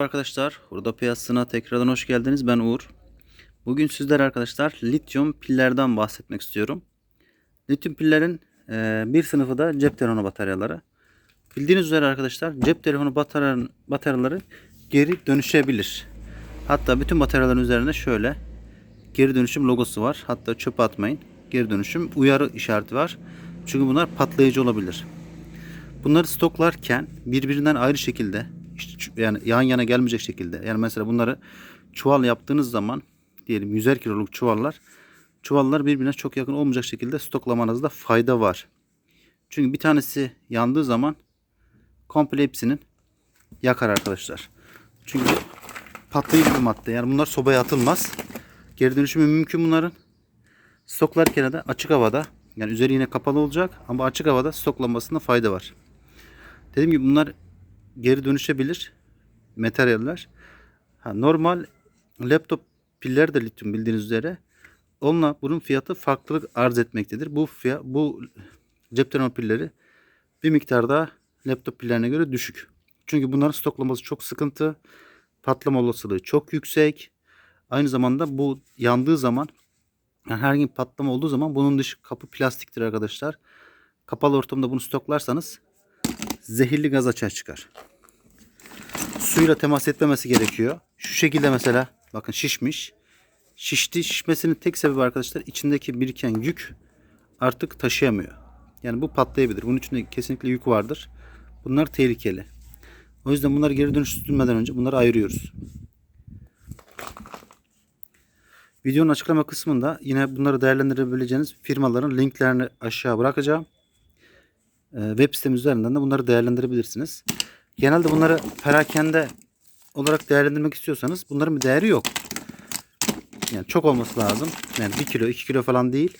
Arkadaşlar Hurda Piyasası'na tekrardan hoş geldiniz. Ben Uğur. Bugün sizlere arkadaşlar lityum pillerden bahsetmek istiyorum. Lityum pillerin e, bir sınıfı da cep telefonu bataryaları. Bildiğiniz üzere arkadaşlar cep telefonu bataryanın, bataryaları geri dönüşebilir. Hatta bütün bataryaların üzerinde şöyle geri dönüşüm logosu var. Hatta çöpe atmayın. Geri dönüşüm uyarı işareti var. Çünkü bunlar patlayıcı olabilir. Bunları stoklarken birbirinden ayrı şekilde işte yani yan yana gelmeyecek şekilde yani mesela bunları çuval yaptığınız zaman diyelim 100'er kiloluk çuvallar çuvallar birbirine çok yakın olmayacak şekilde stoklamanızda fayda var. Çünkü bir tanesi yandığı zaman komple hepsinin yakar arkadaşlar. Çünkü patlayıcı bir madde. Yani bunlar sobaya atılmaz. Geri dönüşümü mümkün bunların. Stoklarken de açık havada yani üzeri yine kapalı olacak ama açık havada stoklanmasında fayda var. Dediğim gibi bunlar geri dönüşebilir materyaller. Ha, normal laptop piller de lityum bildiğiniz üzere. Onunla bunun fiyatı farklılık arz etmektedir. Bu fiyat, bu cep telefonu pilleri bir miktar daha laptop pillerine göre düşük. Çünkü bunların stoklaması çok sıkıntı. Patlama olasılığı çok yüksek. Aynı zamanda bu yandığı zaman yani herhangi bir patlama olduğu zaman bunun dışı kapı plastiktir arkadaşlar. Kapalı ortamda bunu stoklarsanız zehirli gaz açığa çıkar. Suyla temas etmemesi gerekiyor. Şu şekilde mesela bakın şişmiş. Şişti şişmesinin tek sebebi arkadaşlar içindeki biriken yük artık taşıyamıyor. Yani bu patlayabilir. Bunun içinde kesinlikle yük vardır. Bunlar tehlikeli. O yüzden bunları geri dönüştürmeden önce bunları ayırıyoruz. Videonun açıklama kısmında yine bunları değerlendirebileceğiniz firmaların linklerini aşağı bırakacağım. Ee, web sitem üzerinden de bunları değerlendirebilirsiniz. Genelde bunları perakende olarak değerlendirmek istiyorsanız bunların bir değeri yok. Yani çok olması lazım. Yani 1 kilo 2 kilo falan değil.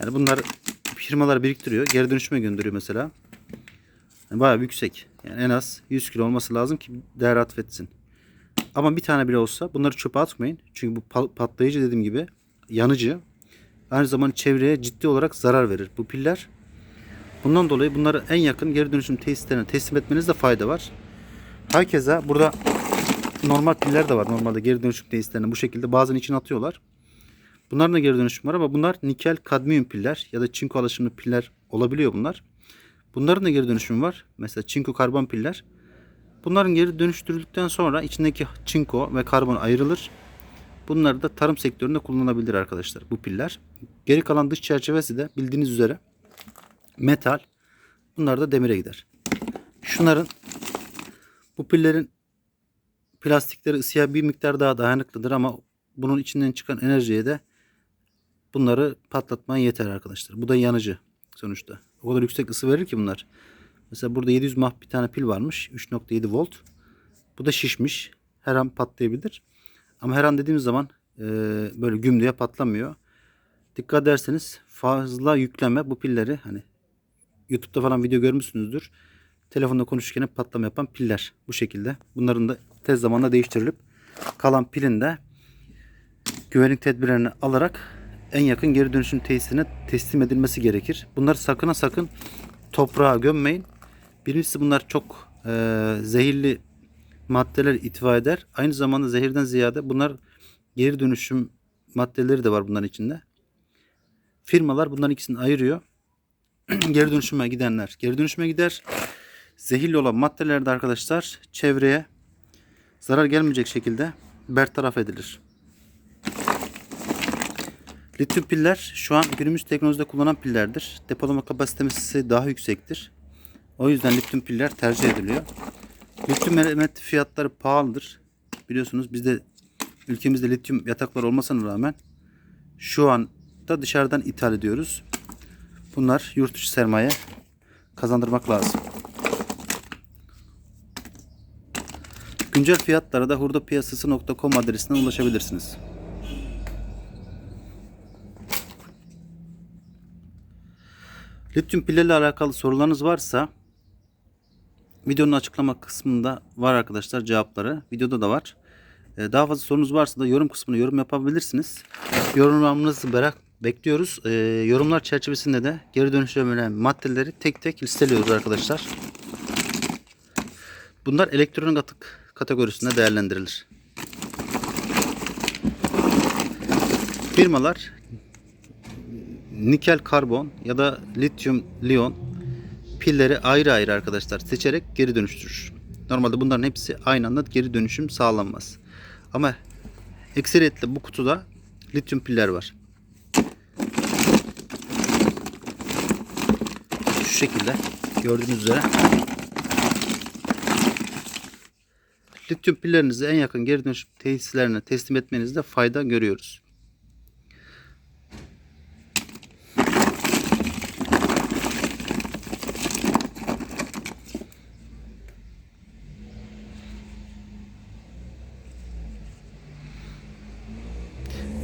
Yani bunlar firmalar biriktiriyor. Geri dönüşüme gönderiyor mesela. Yani bayağı yüksek. Yani en az 100 kilo olması lazım ki değer atfetsin. Ama bir tane bile olsa bunları çöpe atmayın. Çünkü bu pa- patlayıcı dediğim gibi yanıcı. Aynı zamanda çevreye ciddi olarak zarar verir. Bu piller Bundan dolayı bunları en yakın geri dönüşüm tesislerine teslim etmenizde fayda var. Herkese burada normal piller de var. Normalde geri dönüşüm tesislerine bu şekilde bazen içine atıyorlar. Bunların da geri dönüşüm var ama bunlar nikel kadmiyum piller ya da çinko alaşımlı piller olabiliyor bunlar. Bunların da geri dönüşümü var. Mesela çinko karbon piller. Bunların geri dönüştürüldükten sonra içindeki çinko ve karbon ayrılır. Bunları da tarım sektöründe kullanılabilir arkadaşlar bu piller. Geri kalan dış çerçevesi de bildiğiniz üzere metal. Bunlar da demire gider. Şunların bu pillerin plastikleri ısıya bir miktar daha dayanıklıdır ama bunun içinden çıkan enerjiye de bunları patlatmaya yeter arkadaşlar. Bu da yanıcı sonuçta. O kadar yüksek ısı verir ki bunlar. Mesela burada 700 mah bir tane pil varmış. 3.7 volt. Bu da şişmiş. Her an patlayabilir. Ama her an dediğimiz zaman e, böyle güm diye patlamıyor. Dikkat ederseniz fazla yükleme bu pilleri hani YouTube'da falan video görmüşsünüzdür. Telefonda konuşurken hep patlama yapan piller bu şekilde. Bunların da tez zamanda değiştirilip kalan pilin de güvenlik tedbirlerini alarak en yakın geri dönüşüm tesisine teslim edilmesi gerekir. Bunları sakın ha sakın toprağa gömmeyin. Birincisi bunlar çok e, zehirli maddeler itfa eder. Aynı zamanda zehirden ziyade bunlar geri dönüşüm maddeleri de var bunların içinde. Firmalar bunların ikisini ayırıyor. geri dönüşüme gidenler geri dönüşüme gider. Zehirli olan maddeler de arkadaşlar çevreye zarar gelmeyecek şekilde bertaraf edilir. Lityum piller şu an günümüz teknolojide kullanılan pillerdir. Depolama kapasitesi daha yüksektir. O yüzden lityum piller tercih ediliyor. Lityum element fiyatları pahalıdır. Biliyorsunuz bizde ülkemizde lityum yataklar olmasına rağmen şu anda dışarıdan ithal ediyoruz. Bunlar yurt dışı sermaye kazandırmak lazım. Güncel fiyatlara da hurdapiyasası.com adresinden ulaşabilirsiniz. Lityum pillerle alakalı sorularınız varsa videonun açıklama kısmında var arkadaşlar cevapları. Videoda da var. Ee, Daha fazla sorunuz varsa da yorum kısmına yorum yapabilirsiniz. Yorumlarınızı merak bekliyoruz. Ee, yorumlar çerçevesinde de geri dönüşümlenen maddeleri tek tek listeliyoruz arkadaşlar. Bunlar elektronik atık kategorisinde değerlendirilir. Firmalar nikel karbon ya da lityum liyon pilleri ayrı ayrı arkadaşlar seçerek geri dönüştürür. Normalde bunların hepsi aynı anda geri dönüşüm sağlanmaz. Ama ekseriyetle bu kutuda lityum piller var. Şekilde gördüğünüz üzere lityum pillerinizi en yakın geri dönüşüm tesislerine teslim etmenizde fayda görüyoruz.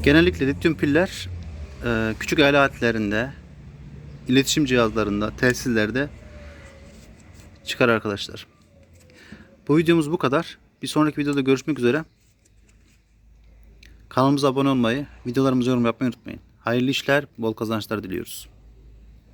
Genellikle lityum piller e, küçük aletlerinde, iletişim cihazlarında, telsizlerde çıkar arkadaşlar. Bu videomuz bu kadar. Bir sonraki videoda görüşmek üzere. Kanalımıza abone olmayı, videolarımıza yorum yapmayı unutmayın. Hayırlı işler, bol kazançlar diliyoruz.